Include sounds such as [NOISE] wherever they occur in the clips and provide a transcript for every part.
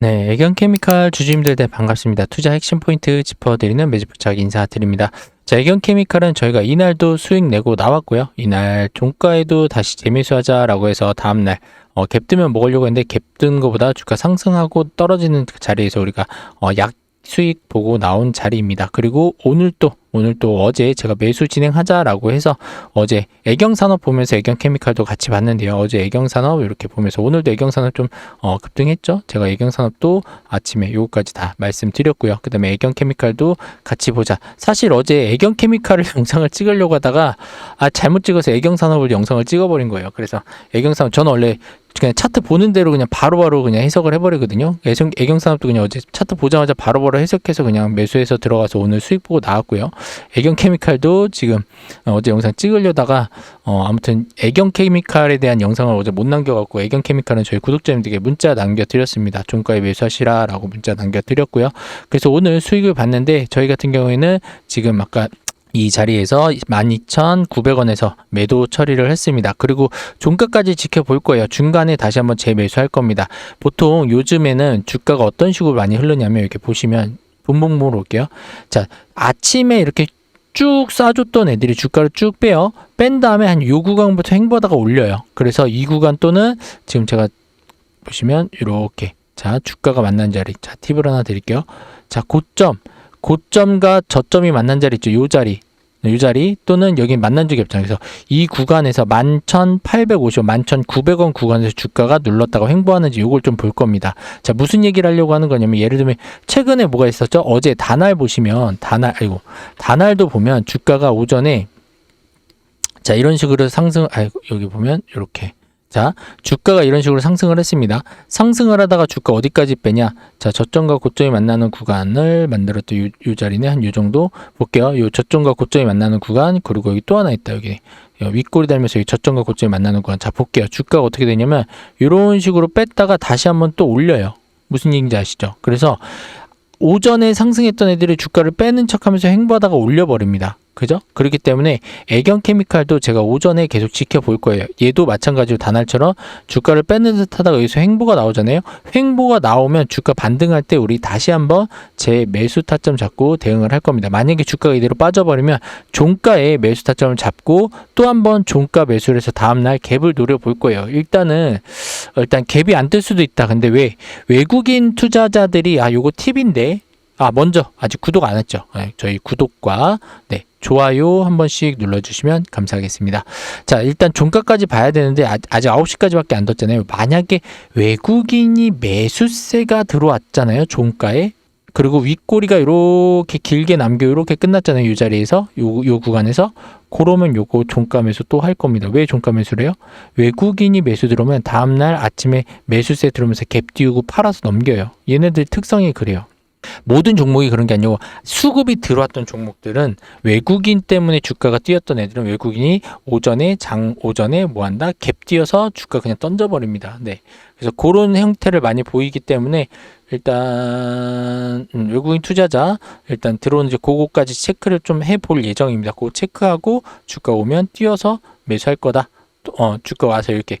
네, 애견 케미칼 주주님들 대 반갑습니다. 투자 핵심 포인트 짚어드리는 매집부착 인사드립니다. 자, 애견 케미칼은 저희가 이날도 수익 내고 나왔고요. 이날 종가에도 다시 재매수하자라고 해서 다음날 어, 갭 뜨면 먹으려고 했는데 갭뜬 것보다 주가 상승하고 떨어지는 그 자리에서 우리가 어, 약 수익 보고 나온 자리입니다. 그리고 오늘 또 오늘 또 어제 제가 매수 진행하자라고 해서 어제 애경산업 보면서 애경케미칼도 같이 봤는데요. 어제 애경산업 이렇게 보면서 오늘도 애경산업 좀 어, 급등했죠. 제가 애경산업도 아침에 요거까지 다 말씀드렸고요. 그 다음에 애경케미칼도 같이 보자. 사실 어제 애경케미칼을 [LAUGHS] 영상을 찍으려고 하다가 아 잘못 찍어서 애경산업을 영상을 찍어버린 거예요. 그래서 애경산업 저는 원래 그냥 차트 보는 대로 그냥 바로 바로 그냥 해석을 해버리거든요. 애경, 애경산업도 그냥 어제 차트 보자마자 바로바로 해석해서 그냥 매수해서 들어가서 오늘 수익 보고 나왔고요. 애경케미칼도 지금 어, 어제 영상 찍으려다가 어, 아무튼 애경케미칼에 대한 영상을 어제 못 남겨갖고 애경케미칼은 저희 구독자님들에게 문자 남겨드렸습니다. 종가에 매수하시라라고 문자 남겨드렸고요. 그래서 오늘 수익을 봤는데 저희 같은 경우에는 지금 아까 이 자리에서 12,900원에서 매도 처리를 했습니다. 그리고 종가까지 지켜볼 거예요. 중간에 다시 한번 재매수할 겁니다. 보통 요즘에는 주가가 어떤 식으로 많이 흐르냐면 이렇게 보시면 분봉목으로 올게요. 자, 아침에 이렇게 쭉 싸줬던 애들이 주가를 쭉 빼요. 뺀 다음에 한 요 구간부터 횡보하다가 올려요. 그래서 이 구간 또는 지금 제가 보시면 이렇게 자 주가가 만난 자리 자 팁을 하나 드릴게요. 자 고점 고점과 저점이 만난 자리 있죠. 요 자리. 요 자리 또는 여기 만난 적이 없잖아요. 그래서 이 구간에서 11,850원, 11,900원 구간에서 주가가 눌렀다가 횡보하는지 요걸 좀 볼 겁니다. 자, 무슨 얘기를 하려고 하는 거냐면 예를 들면 최근에 뭐가 있었죠? 어제 다날 보시면 다날 아이고 다날도 보면 주가가 오전에 자, 이런 식으로 상승 아이고 여기 보면 이렇게 자, 주가가 이런 식으로 상승을 했습니다. 상승을 하다가 주가 어디까지 빼냐? 자, 저점과 고점이 만나는 구간을 만들었던 요, 요 자리는 한 요 정도 볼게요. 요 저점과 고점이 만나는 구간, 그리고 여기 또 하나 있다, 여기. 요 윗꼬리 달면서 여기 저점과 고점이 만나는 구간. 자, 볼게요. 주가가 어떻게 되냐면, 요런 식으로 뺐다가 다시 한번 또 올려요. 무슨 얘기인지 아시죠? 그래서 오전에 상승했던 애들이 주가를 빼는 척 하면서 횡보하다가 올려버립니다. 그죠? 그렇기 때문에 애견 케미칼도 제가 오전에 계속 지켜볼 거예요. 얘도 마찬가지로 다날처럼 주가를 빼는 듯 하다가 여기서 횡보가 나오잖아요. 횡보가 나오면 주가 반등할 때 우리 다시 한번 제 매수 타점 잡고 대응을 할 겁니다. 만약에 주가가 이대로 빠져버리면 종가에 매수 타점을 잡고 또 한번 종가 매수를 해서 다음날 갭을 노려볼 거예요. 일단은 일단 갭이 안 뜰 수도 있다. 근데 왜 외국인 투자자들이 아 요거 팁인데 아 먼저 아직 구독 안 했죠. 네, 저희 구독과 네 좋아요 한 번씩 눌러주시면 감사하겠습니다. 자, 일단 종가까지 봐야 되는데 아, 아직 9시까지밖에 안 뒀잖아요. 만약에 외국인이 매수세가 들어왔잖아요. 종가에. 그리고 윗꼬리가 이렇게 길게 남겨 이렇게 끝났잖아요. 이 자리에서 요, 요 구간에서 그러면 요거 종가 매수 또 할 겁니다. 왜 종가 매수를 해요? 외국인이 매수 들어오면 다음날 아침에 매수세 들어오면서 갭 띄우고 팔아서 넘겨요. 얘네들 특성이 그래요. 모든 종목이 그런 게 아니고 수급이 들어왔던 종목들은 외국인 때문에 주가가 뛰었던 애들은 외국인이 오전에 장 오전에 뭐 한다 갭 뛰어서 주가 그냥 던져버립니다. 네. 그래서 그런 형태를 많이 보이기 때문에 일단 음, 외국인 투자자 일단 들어오는 이제 그거까지 체크를 좀 해볼 예정입니다. 그거 체크하고 주가 오면 뛰어서 매수할 거다. 또, 어 주가 와서 이렇게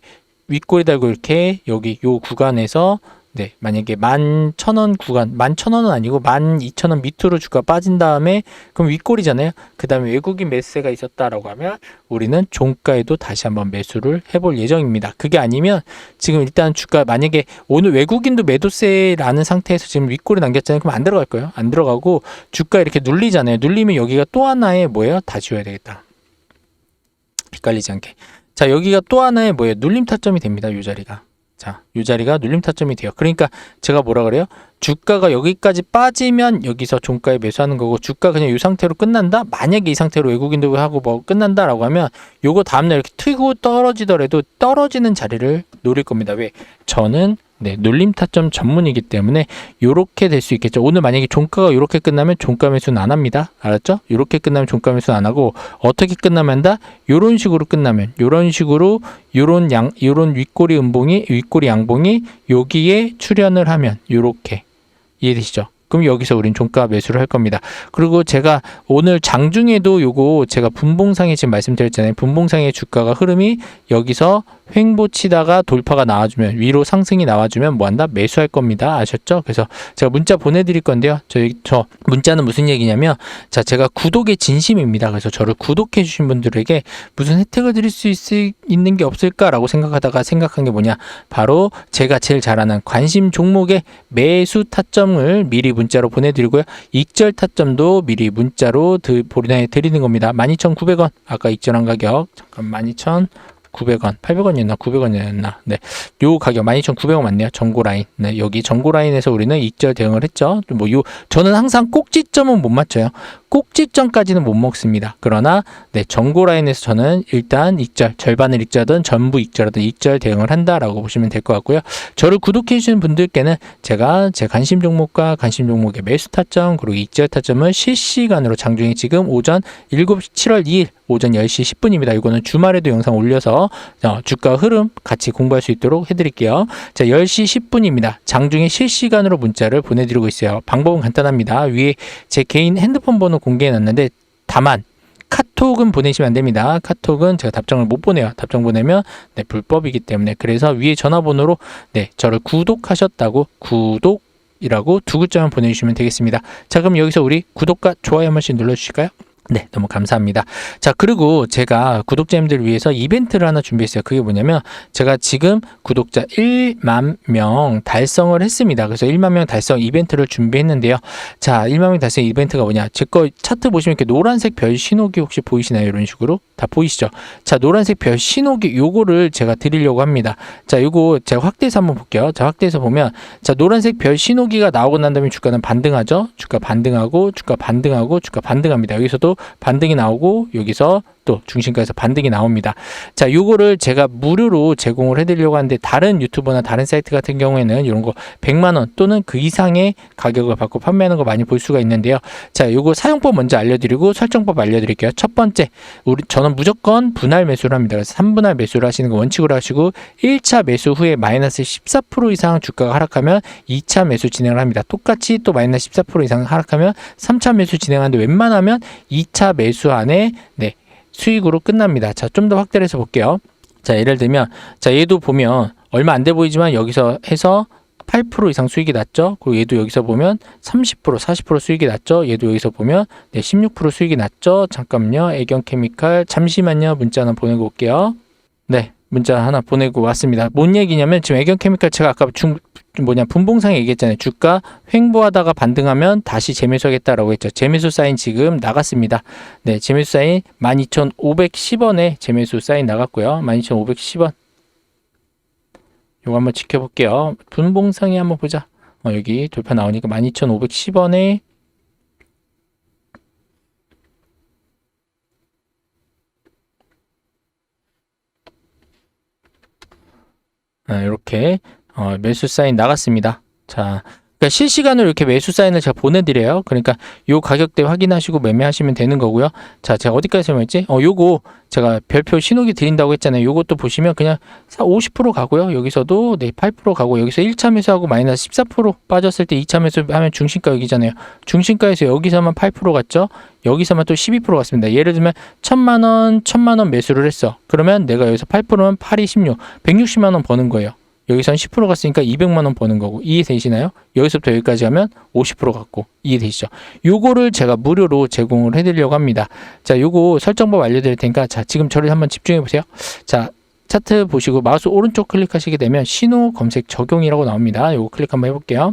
윗꼬리 달고 이렇게 여기 요 구간에서 네, 만약에 만 천 원 구간, 만 천 원은 아니고 만 이천 원 밑으로 주가 빠진 다음에 그럼 윗골이잖아요. 그 다음에 외국인 매수세가 있었다라고 하면 우리는 종가에도 다시 한번 매수를 해볼 예정입니다. 그게 아니면 지금 일단 주가 만약에 오늘 외국인도 매도세라는 상태에서 지금 윗골이 남겼잖아요. 그럼 안 들어갈 거예요. 안 들어가고 주가 이렇게 눌리잖아요. 눌리면 여기가 또 하나의 뭐예요? 다 지워야 되겠다. 헷갈리지 않게. 자, 여기가 또 하나의 뭐예요? 눌림 타점이 됩니다. 이 자리가. 자, 이 자리가 눌림 타점이 돼요. 그러니까 제가 뭐라 그래요? 주가가 여기까지 빠지면 여기서 종가에 매수하는 거고 주가 그냥 이 상태로 끝난다? 만약에 이 상태로 외국인도 하고 뭐 끝난다라고 하면 요거 다음날 이렇게 튀고 떨어지더라도 떨어지는 자리를 노릴 겁니다. 왜? 저는 네, 눌림 타점 전문이기 때문에 요렇게 될 수 있겠죠. 오늘 만약에 종가가 요렇게 끝나면 종가 매수는 안 합니다. 알았죠? 요렇게 끝나면 종가 매수는 안 하고 어떻게 끝나면 한다? 요런 식으로 끝나면 요런 식으로 요런 양 요런 윗꼬리 음봉이 윗꼬리 양봉이 여기에 출현을 하면 요렇게 이해되시죠? 그럼 여기서 우린 종가 매수를 할 겁니다. 그리고 제가 오늘 장중에도 요거 제가 분봉상에 지금 말씀드렸잖아요. 분봉상의 주가가 흐름이 여기서 횡보 치다가 돌파가 나와주면 위로 상승이 나와주면 뭐한다 매수할 겁니다. 아셨죠? 그래서 제가 문자 보내드릴 건데요. 저희 저 문자는 무슨 얘기냐면 자 제가 구독의 진심입니다. 그래서 저를 구독해 주신 분들에게 무슨 혜택을 드릴 수 있, 있는 게 없을까라고 생각하다가 생각한 게 뭐냐 바로 제가 제일 잘 아는 관심 종목의 매수 타점을 미리 문자로 보내드리고요. 익절 타점도 미리 문자로 드, 보내드리는 겁니다. 12,900원 아까 익절한 가격 잠깐 12,000 900원, 800원이었나 900원이었나. 네. 요 가격 12,900원 맞네요. 전고 라인. 네. 여기 전고 라인에서 우리는 익절 대응을 했죠. 뭐요 저는 항상 꼭지점은 못 맞춰요. 꼭지점까지는 못 먹습니다. 그러나 네, 전고 라인에서 저는 일단 익절, 절반을 익절하든 전부 익절하든 익절 대응을 한다라고 보시면 될 것 같고요. 저를 구독해 주시는 분들께는 제가 제 관심 종목과 관심 종목의 매수 타점 그리고 익절 타점을 실시간으로 장중에 지금 오전 7시 7월 2일 오전 10시 10분입니다. 이거는 주말에도 영상 올려서 어, 주가 흐름 같이 공부할 수 있도록 해드릴게요. 자, 10시 10분입니다. 장중에 실시간으로 문자를 보내드리고 있어요. 방법은 간단합니다. 위에 제 개인 핸드폰 번호 공개해 놨는데 다만 카톡은 보내시면 안 됩니다. 카톡은 제가 답장을 못 보내요. 답장 보내면 네, 불법이기 때문에 그래서 위에 전화번호로 네, 저를 구독하셨다고 구독이라고 두 글자만 보내주시면 되겠습니다. 자, 그럼 여기서 우리 구독과 좋아요 한 번씩 눌러주실까요? 네, 너무 감사합니다. 자, 그리고 제가 구독자님들 위해서 이벤트를 하나 준비했어요. 그게 뭐냐면 제가 지금 구독자 1만 명 달성을 했습니다. 그래서 1만 명 달성 이벤트를 준비했는데요. 자, 1만 명 달성 이벤트가 뭐냐? 제 거 차트 보시면 이렇게 노란색 별 신호기 혹시 보이시나요? 이런 식으로 다 보이시죠? 자, 노란색 별 신호기 요거를 제가 드리려고 합니다. 자, 요거 제가 확대해서 한번 볼게요. 자, 확대해서 보면 자, 노란색 별 신호기가 나오고 난 다음에 주가는 반등하죠? 주가 반등하고 주가 반등하고 주가 반등합니다. 여기서도 반등이 나오고 여기서 또 중심가에서 반등이 나옵니다. 자, 요거를 제가 무료로 제공을 해드리려고 하는데 다른 유튜버나 다른 사이트 같은 경우에는 이런 거 100만 원 또는 그 이상의 가격을 받고 판매하는 거 많이 볼 수가 있는데요. 자, 요거 사용법 먼저 알려드리고 설정법 알려드릴게요. 첫 번째, 우리 저는 무조건 분할 매수를 합니다. 그래서 3분할 매수를 하시는 거 원칙으로 하시고 1차 매수 후에 마이너스 14% 이상 주가가 하락하면 2차 매수 진행을 합니다. 똑같이 또 마이너스 14% 이상 하락하면 3차 매수 진행하는데 웬만하면 2차 매수 안에 네 수익으로 끝납니다. 자, 좀 더 확대를 해서 볼게요. 자, 예를 들면, 자, 얘도 보면 얼마 안 돼 보이지만 여기서 해서 8% 이상 수익이 났죠. 그리고 얘도 여기서 보면 30%, 40% 수익이 났죠. 얘도 여기서 보면 네, 16% 수익이 났죠. 잠깐만요. 애경 케미칼 잠시만요. 문자 하나 보내고 올게요. 네, 문자 하나 보내고 왔습니다. 뭔 얘기냐면 지금 애경 케미칼 제가 아까 중 뭐냐 분봉상에 얘기했잖아요. 주가 횡보하다가 반등하면 다시 재매수하겠다라고 했죠. 재매수 사인 지금 나갔습니다. 네, 재매수 사인 12,510원에 재매수 사인 나갔고요. 12,510원. 요거 한번 지켜볼게요. 분봉상에 한번 보자. 어, 여기 돌파 나오니까 12,510원에 이렇게 어, 매수 사인 나갔습니다. 자, 그러니까 실시간으로 이렇게 매수 사인을 제가 보내드려요. 그러니까 요 가격대 확인하시고 매매하시면 되는 거고요. 자, 제가 어디까지 설명했지? 어, 요거 제가 별표 신호기 드린다고 했잖아요. 요것도 보시면 그냥 50% 가고요. 여기서도 네, 8% 가고 여기서 1차 매수하고 마이너스 14% 빠졌을 때 2차 매수하면 중심가 여기잖아요. 중심가에서 여기서만 8% 갔죠. 여기서만 또 12% 갔습니다. 예를 들면 1000만 원, 1000만 원 매수를 했어. 그러면 내가 여기서 8%면 8이 16, 160만 원 버는 거예요. 여기서 한10% 갔으니까 200만 원 버는 거고 이해되시나요? 여기서부터 여기까지 하면 50% 갔고 이해되시죠? 요거를 제가 무료로 제공을 해드리려고 합니다. 자, 요거 설정법 알려드릴 테니까 자 지금 저를 한번 집중해 보세요. 자 차트 보시고 마우스 오른쪽 클릭하시게 되면 신호 검색 적용이라고 나옵니다. 요거 클릭 한번 해볼게요.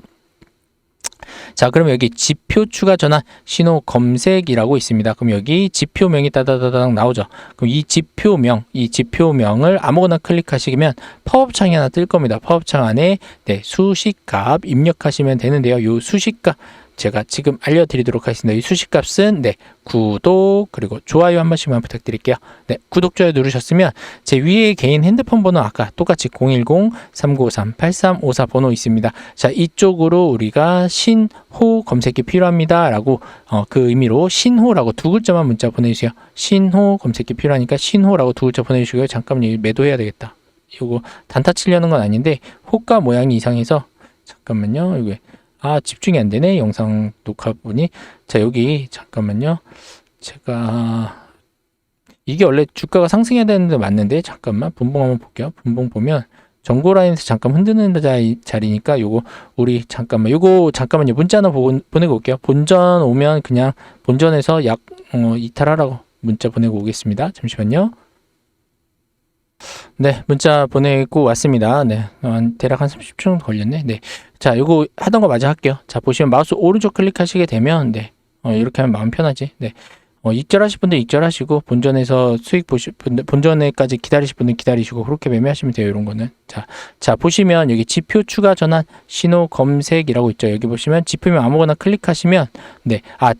자, 그럼 여기 지표 추가 전환 신호 검색이라고 있습니다. 그럼 여기 지표명이 따다다닥 나오죠. 그럼 이 지표명, 이 지표명을 아무거나 클릭하시면 팝업 창이 하나 뜰 겁니다. 팝업 창 안에 네, 수식값 입력하시면 되는데요. 요 수식값 제가 지금 알려드리도록 하겠습니다. 이 수식값은 네 구독 그리고 좋아요 한 번씩만 부탁드릴게요. 네 구독 좋아요 누르셨으면 제 위에 개인 핸드폰 번호 아까 똑같이 010-3953-8354 번호 있습니다. 자 이쪽으로 우리가 신호 검색이 필요합니다 라고 어, 그 의미로 신호라고 두 글자만 문자 보내주세요. 신호 검색이 필요하니까 신호라고 두 글자 보내주시고요. 잠깐만 매도해야 되겠다. 이거 단타 치려는 건 아닌데 호가 모양이 이상해서 잠깐만요. 이게 아 집중이 안 되네 영상 녹화분이. 자 여기 잠깐만요. 제가 이게 원래 주가가 상승해야 되는데 맞는데 잠깐만 분봉 한번 볼게요. 분봉 보면 정고 라인에서 잠깐 흔드는 자리, 자리니까 요거 우리 잠깐만 요거 잠깐만요. 문자 하나 보, 보내고 올게요. 본전 오면 그냥 본전에서 약 어, 이탈하라고 문자 보내고 오겠습니다. 잠시만요 네 문자 보내고 왔습니다. 네 어, 대략 한 30초 정도 걸렸네. 네 자 요거 하던 거 마저 할게요. 자 보시면 마우스 오른쪽 클릭하시게 되면 네. 어, 이렇게 하면 마음 편하지. 네. 어, 익절하실 분들 익절하시고 본전에서 수익 보시 본- 본전에까지 기다리실 분들 기다리시고 그렇게 매매하시면 돼요 이런 거는. 자, 자 보시면 여기 지표 추가 전환 신호 검색이라고 있죠. 여기 보시면 지표면 아무거나 클릭하시면 네 아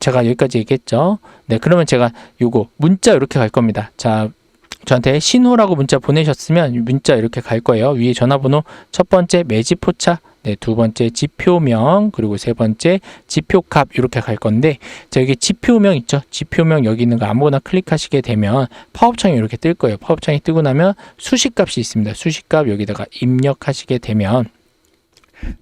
제가 여기까지 얘기했죠? 네 그러면 제가 요거 문자 이렇게 갈 겁니다. 자 저한테 신호라고 문자 보내셨으면 문자 이렇게 갈 거예요. 위에 전화번호 첫 번째 매집 포차 네, 두 번째 지표명 그리고 세 번째 지표값 이렇게 갈 건데 자 여기 지표명 있죠? 지표명 여기 있는 거 아무거나 클릭하시게 되면 파업창이 이렇게 뜰 거예요. 파업창이 뜨고 나면 수식값이 있습니다. 수식값 여기다가 입력하시게 되면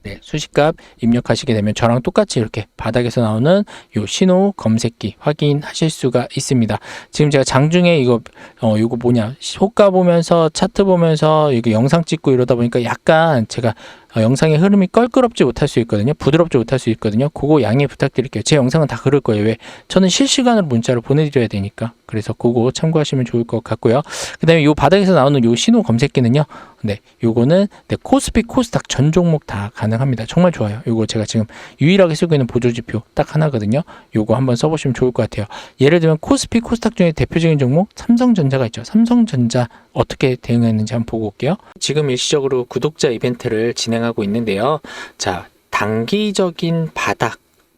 네, 수식값 입력하시게 되면 저랑 똑같이 이렇게 바닥에서 나오는 요 신호 검색기 확인하실 수가 있습니다. 지금 제가 장중에 이거 어 이거 뭐냐 호가 보면서 차트 보면서 이거 영상 찍고 이러다 보니까 약간 제가 어, 영상의 흐름이 껄끄럽지 못할 수 있거든요. 부드럽지 못할 수 있거든요. 그거 양해 부탁드릴게요. 제 영상은 다 그럴 거예요. 왜? 저는 실시간으로 문자를 보내드려야 되니까. 그래서 그거 참고하시면 좋을 것 같고요. 그 다음에 요 바닥에서 나오는 요 신호 검색기는요. 네, 요거는 네, 코스피, 코스닥 전 종목 다 가능합니다. 정말 좋아요. 요거 제가 지금 유일하게 쓰고 있는 보조지표 딱 하나거든요. 요거 한번 써보시면 좋을 것 같아요. 예를 들면 코스피, 코스닥 중에 대표적인 종목 삼성전자가 있죠. 삼성전자 어떻게 대응했는지 한번 보고 올게요. 지금 일시적으로 구독자 이벤트를 진행하고 있는데요. 자, 단기적인 바닥.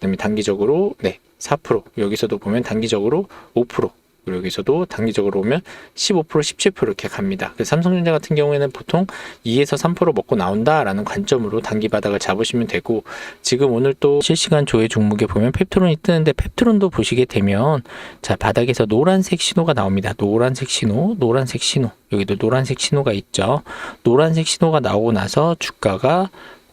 그다음에 단기적으로 네, 4% 여기서도 보면 단기적으로 5% 그리고 여기서도 단기적으로 오면 15% 17% 이렇게 갑니다. 삼성전자 같은 경우에는 보통 2에서 3% 먹고 나온다라는 관점으로 단기 바닥을 잡으시면 되고 지금 오늘 또 실시간 조회 종목에 보면 펩트론이 뜨는데 펩트론도 보시게 되면 자 바닥에서 노란색 신호가 나옵니다. 노란색 신호, 노란색 신호 여기도 노란색 신호가 있죠. 노란색 신호가 나오고 나서 주가가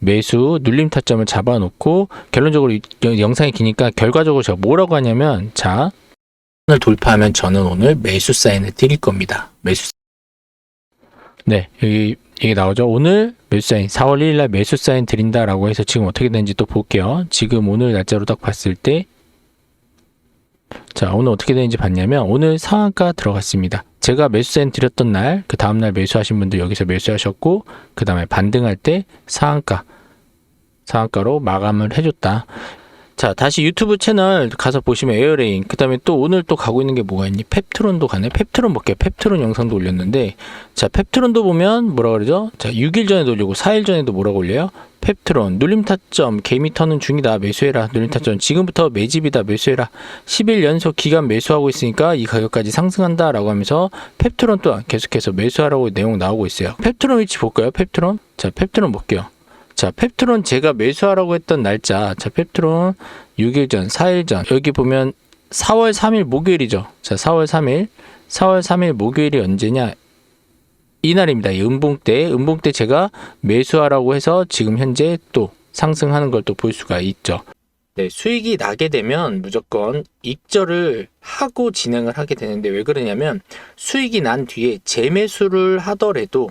매수 눌림 타점을 잡아놓고 결론적으로 이 영상이 기니까 결과적으로 제가 뭐라고 하냐면 자 을 돌파하면 저는 오늘 매수 사인을 드릴 겁니다. 매수 네 여기 이게 나오죠. 오늘 매수 사인 4월 1일 날 매수 사인 드린다라고 해서 지금 어떻게 되는지 또 볼게요. 지금 오늘 날짜로 딱 봤을 때 자, 오늘 어떻게 되는지 봤냐면 오늘 상한가 들어갔습니다. 제가 매수센 드렸던 날, 그 다음날 매수하신 분들 여기서 매수하셨고, 그 다음에 반등할 때 상한가, 상한가로 마감을 해줬다. 자, 다시 유튜브 채널 가서 보시면 에어레인, 그 다음에 또 오늘 또 가고 있는 게 뭐가 있니? 펩트론도 가네? 펩트론 볼게요. 펩트론 영상도 올렸는데, 자, 펩트론도 보면 뭐라 그러죠? 자, 6일 전에도 올리고 4일 전에도 뭐라고 올려요? 펩트론, 눌림 타점, 개미 터는 중이다. 매수해라. 눌림 타점, 지금부터 매집이다. 매수해라. 10일 연속 기간 매수하고 있으니까 이 가격까지 상승한다. 라고 하면서 펩트론 또한 계속해서 매수하라고 내용 나오고 있어요. 펩트론 위치 볼까요? 펩트론? 자, 펩트론 볼게요. 자, 펩트론 제가 매수하라고 했던 날짜. 자, 펩트론 6일 전, 4일 전. 여기 보면 4월 3일 목요일이죠. 자, 4월 3일. 4월 3일 목요일이 언제냐? 이날입니다. 이 음봉 때, 음봉 때 제가 매수하라고 해서 지금 현재 또 상승하는 걸 또 볼 수가 있죠. 네, 수익이 나게 되면 무조건 입절을 하고 진행을 하게 되는데 왜 그러냐면 수익이 난 뒤에 재매수를 하더라도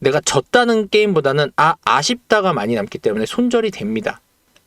내가 졌다는 게임보다는 아 아쉽다가 많이 남기 때문에 손절이 됩니다.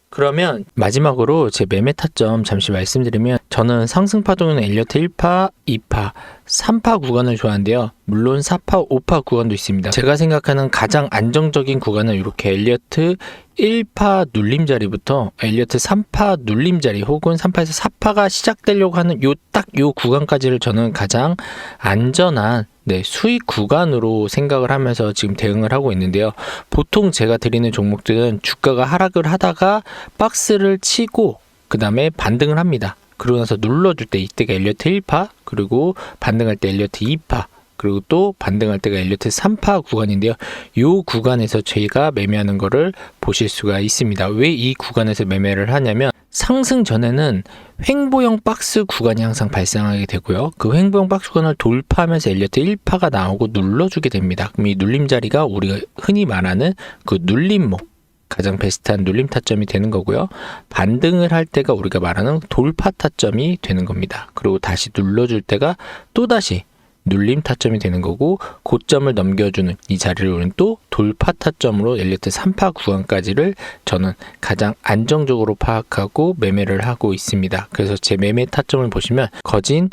그러면 마지막으로 제 매매 타점 잠시 말씀드리면 저는 상승 파동은 엘리어트 1파, 2파, 3파 구간을 좋아하는데요. 물론 4파, 5파 구간도 있습니다. 제가 생각하는 가장 안정적인 구간은 이렇게 엘리어트 1파 눌림자리부터 엘리어트 3파 눌림자리 혹은 3파에서 4파가 시작되려고 하는 요 딱요 구간까지를 저는 가장 안전한 네, 수익 구간으로 생각을 하면서 지금 대응을 하고 있는데요. 보통 제가 드리는 종목들은 주가가 하락을 하다가 박스를 치고 그 다음에 반등을 합니다. 그러고 나서 눌러줄 때 이때가 엘리어트 1파 그리고 반등할 때 엘리어트 2파 그리고 또 반등할 때가 엘리어트 3파 구간인데요. 이 구간에서 저희가 매매하는 거를 보실 수가 있습니다. 왜 이 구간에서 매매를 하냐면 상승 전에는 횡보형 박스 구간이 항상 발생하게 되고요. 그 횡보형 박스 구간을 돌파하면서 엘리어트 1파가 나오고 눌러주게 됩니다. 그럼 이 눌림 자리가 우리가 흔히 말하는 그 눌림목 가장 베스트한 눌림 타점이 되는 거고요. 반등을 할 때가 우리가 말하는 돌파 타점이 되는 겁니다. 그리고 다시 눌러줄 때가 또다시 눌림 타점이 되는 거고 고점을 넘겨주는 이 자리를 우리는 또 돌파 타점으로 엘리트 3파 구간까지를 저는 가장 안정적으로 파악하고 매매를 하고 있습니다. 그래서 제 매매 타점을 보시면 거진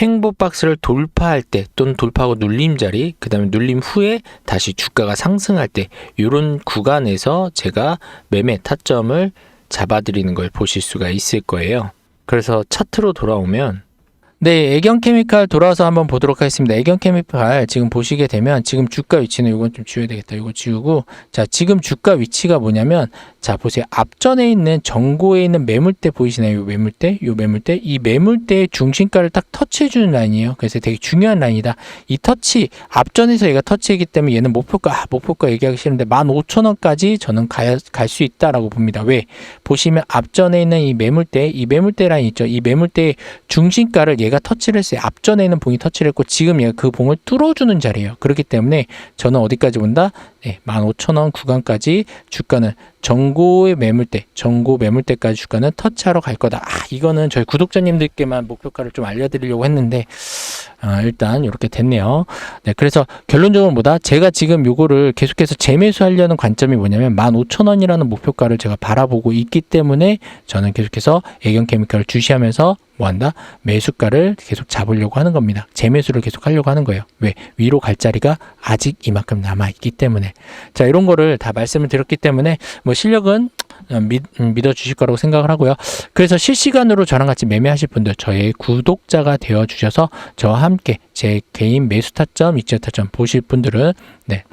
횡보 박스를 돌파할 때 또는 돌파하고 눌림 자리 그 다음에 눌림 후에 다시 주가가 상승할 때 이런 구간에서 제가 매매 타점을 잡아드리는 걸 보실 수가 있을 거예요. 그래서 차트로 돌아오면 네, 애경 케미칼 돌아와서 한번 보도록 하겠습니다. 애경 케미칼 지금 보시게 되면 지금 주가 위치는 이건 좀 지워야 되겠다. 이거 지우고 자, 지금 주가 위치가 뭐냐면 자, 보세요. 앞전에 있는 정고에 있는 매물대 보이시나요? 요 매물대? 요 매물대? 이 매물대의 중심가를 딱 터치해 주는 라인이에요. 그래서 되게 중요한 라인이다. 이 터치 앞전에서 얘가 터치이기 때문에 얘는 목표가 아, 목표가 얘기하기 싫은데 15,000원까지 저는 갈수 있다라고 봅니다. 왜? 보시면 앞전에 있는 이 매물대, 이 매물대 라인 있죠. 이 매물대의 중심가를 얘가 터치를 했어요. 앞전에 있는 봉이 터치를 했고 지금 얘가 그 봉을 뚫어주는 자리예요. 그렇기 때문에 저는 어디까지 본다? 네, 15,000원 구간까지 주가는 정고의 매물대, 정고 매물대까지 주가는 터치하러 갈 거다. 아, 이거는 저희 구독자님들께만 목표가를 좀 알려드리려고 했는데 아, 일단 이렇게 됐네요. 네, 그래서 결론적으로 뭐다? 제가 지금 요거를 계속해서 재매수하려는 관점이 뭐냐면 15,000원이라는 목표가를 제가 바라보고 있기 때문에 저는 계속해서 애경 케미칼을 주시하면서 뭐 한다? 매수가를 계속 잡으려고 하는 겁니다. 재매수를 계속 하려고 하는 거예요. 왜? 위로 갈 자리가 아직 이만큼 남아 있기 때문에. 자, 이런 거를 다 말씀을 드렸기 때문에 뭐 실력은 믿, 믿어 주실 거라고 생각을 하고요. 그래서 실시간으로 저랑 같이 매매하실 분들 저의 구독자가 되어 주셔서 저와 함께 제 개인 매수 타점, 이체 타점 보실 분들은 네.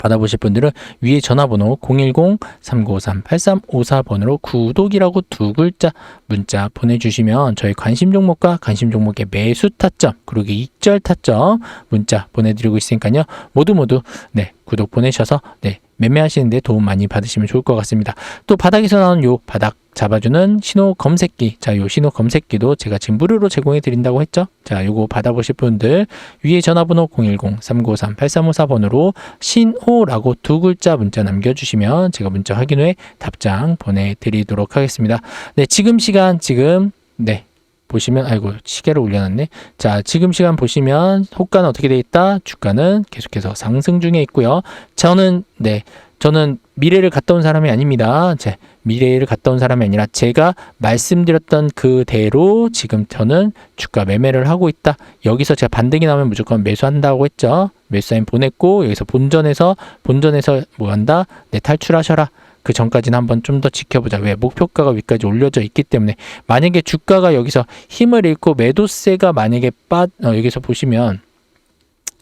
받아보실 분들은 위에 전화번호 010-393-8354번으로 구독이라고 두 글자 문자 보내주시면 저희 관심 종목과 관심 종목의 매수 타점 그리고 익절 타점 문자 보내드리고 있으니까요. 모두 모두 네 구독 보내셔서 네 매매하시는데 도움 많이 받으시면 좋을 것 같습니다. 또 바닥에서 나온 요 바닥 잡아주는 신호 검색기 자 요 신호 검색기도 제가 지금 무료로 제공해 드린다고 했죠. 자 요거 받아보실 분들 위에 전화번호 010-393-8354번으로 신호라고 두 글자 문자 남겨주시면 제가 문자 확인 후에 답장 보내드리도록 하겠습니다. 네, 지금 시간 지금 네 보시면 아이고 시계를 올려놨네. 자, 지금 시간 보시면 호가는 어떻게 돼 있다? 주가는 계속해서 상승 중에 있고요. 저는 네, 저는 미래를 갔다 온 사람이 아닙니다. 제 미래를 갔다 온 사람이 아니라 제가 말씀드렸던 그대로 지금 저는 주가 매매를 하고 있다. 여기서 제가 반등이 나오면 무조건 매수한다고 했죠. 매수 사인 보냈고 여기서 본전에서 본전에서 뭐 한다? 네, 탈출하셔라. 그 전까지는 한번 좀 더 지켜보자. 왜 목표가가 위까지 올려져 있기 때문에 만약에 주가가 여기서 힘을 잃고 매도세가 만약에 빠 어, 여기서 보시면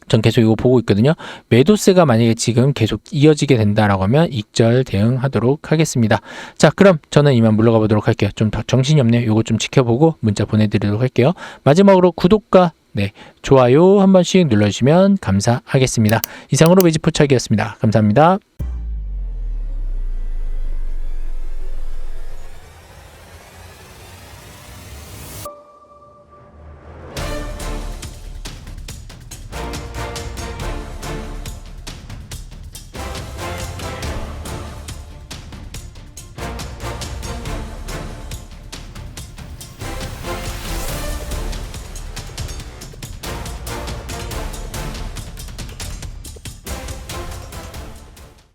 전 계속 이거 보고 있거든요. 매도세가 만약에 지금 계속 이어지게 된다라고 하면 익절 대응하도록 하겠습니다. 자, 그럼 저는 이만 물러가 보도록 할게요. 좀더 정신이 없네요. 요거 좀 지켜보고 문자 보내드리도록 할게요. 마지막으로 구독과 네, 좋아요 한 번씩 눌러주시면 감사하겠습니다. 이상으로 매직 포착이었습니다. 감사합니다.